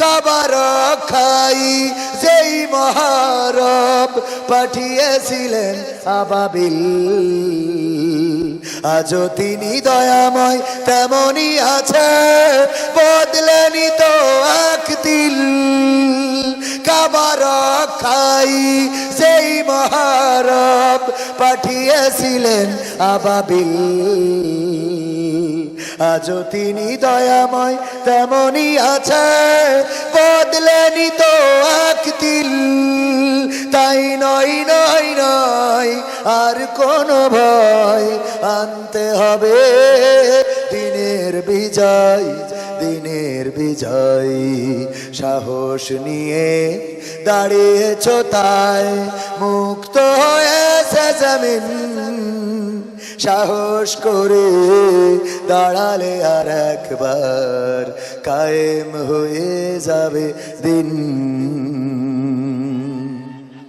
কাবার খাই, যেই মহারব পাঠিয়েছিলেন আবাবিল। আজও তিনি দয়াময় তেমনই আছে, বদলেনি তো এক দিল কাবার খাই সেই মহারব পাঠিয়েছিলেন আবাবিল। আজও তিনি দয়াময় তেমনই আছে। বদলেনি তো এক দিল তাই নয় নয় নয়, আর কোনো ভয় আনতে হবে। দিনের বিজয় দিনের বিজয়, সাহস নিয়ে দাঁড়িয়েছ তাই মুক্ত হয়েছে জমিন। সাহস করে দাঁড়ালে আর একবার কায়েম হয়ে যাবে দিন।